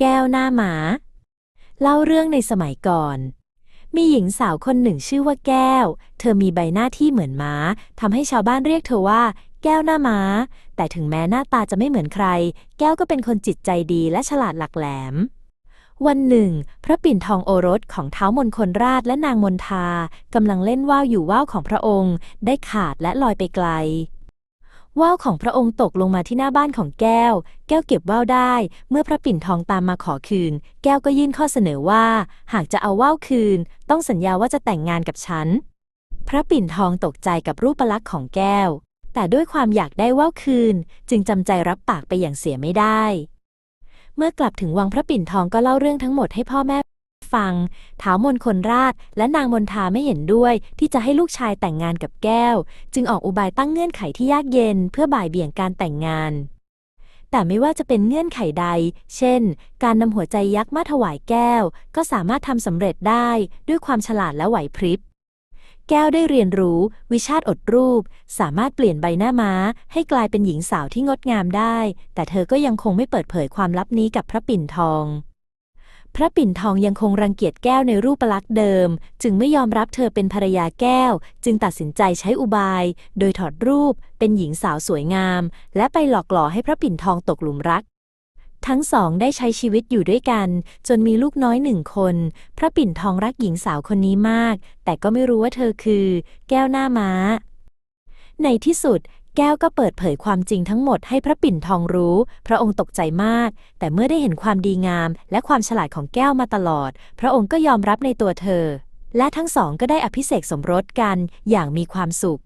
แก้วหน้าหมา เล่าเรื่องในสมัยก่อน มีหญิงสาวคนหนึ่งชื่อว่าแก้ว เธอมีใบหน้าที่เหมือนม้าทำให้ชาวบ้านเรียกเธอว่า แก้วหน้าม้า แต่ถึงแม้หน้าตาจะไม่เหมือนใคร แก้วก็เป็นคนจิตใจดีและฉลาดหลักแหลมวันหนึ่ง พระปิ่นทองโอรสของเท้ามนคนราชและนางมนทากำลังเล่นว่าวอยู่ว่าวของพระองค์ ได้ขาดและลอยไปไกล ว่าวของพระองค์ตกลงมาที่หน้าบ้านของแก้ว แก้วเก็บว่าวได้ เมื่อพระปิ่นทองตามมาขอคืน แก้วก็ยื่นข้อเสนอว่า หากจะเอาว่าวคืน ต้องสัญญาว่าจะแต่งงานกับฉัน พระปิ่นทองตกใจกับรูปลักษณ์ของแก้ว แต่ด้วยความอยากได้ว่าวคืน จึงจำใจรับปากไปอย่างเสียไม่ได้ เมื่อกลับถึงวังพระปิ่นทองก็เล่าเรื่องทั้งหมดให้พ่อแม่ ฟังท้าวมนคนราช และนางมนทาไม่เห็นด้วย ที่จะให้ลูกชายแต่งงานกับแก้ว จึงออกอุบายตั้งเงื่อนไขที่ยากเย็น เพื่อบ่ายเบี่ยงการแต่งงาน แต่ไม่ว่าจะเป็นเงื่อนไขใด เช่น การนำหัวใจยักษ์มาถวายแก้ว ก็สามารถทำสำเร็จได้ด้วยความฉลาดและไหวพริบแก้วได้เรียนรู้ วิชาติอดรูป สามารถเปลี่ยนใบหน้าม้า ให้กลายเป็นหญิงสาวที่งดงามได้ แต่เธอก็ยังคงไม่เปิดเผยความลับนี้กับพระปิ่นทอง พระปิ่นทองยังคงรังเกียจแก้วในรูปลักษณ์เดิม จึงไม่ยอมรับเธอเป็นภรรยาแก้ว จึงตัดสินใจใช้อุบาย โดยถอดรูปเป็นหญิงสาวสวยงาม และไปหลอกหล่อให้พระปิ่นทองตกหลุมรัก ทั้งสองได้ใช้ชีวิตอยู่ด้วยกัน จนมีลูกน้อยหนึ่งคน พระปิ่นทองรักหญิงสาวคนนี้มาก แต่ก็ไม่รู้ว่าเธอคือ แก้วหน้าม้า ในที่สุด แก้วก็เปิดเผยความจริงทั้งหมดให้พระปิ่นทองรู้ พระองค์ตกใจมาก แต่เมื่อได้เห็นความดีงาม และความฉลาดของแก้วมาตลอด พระองค์ก็ยอมรับในตัวเธอ และทั้งสองก็ได้อภิเษกสมรสกันอย่างมีความสุข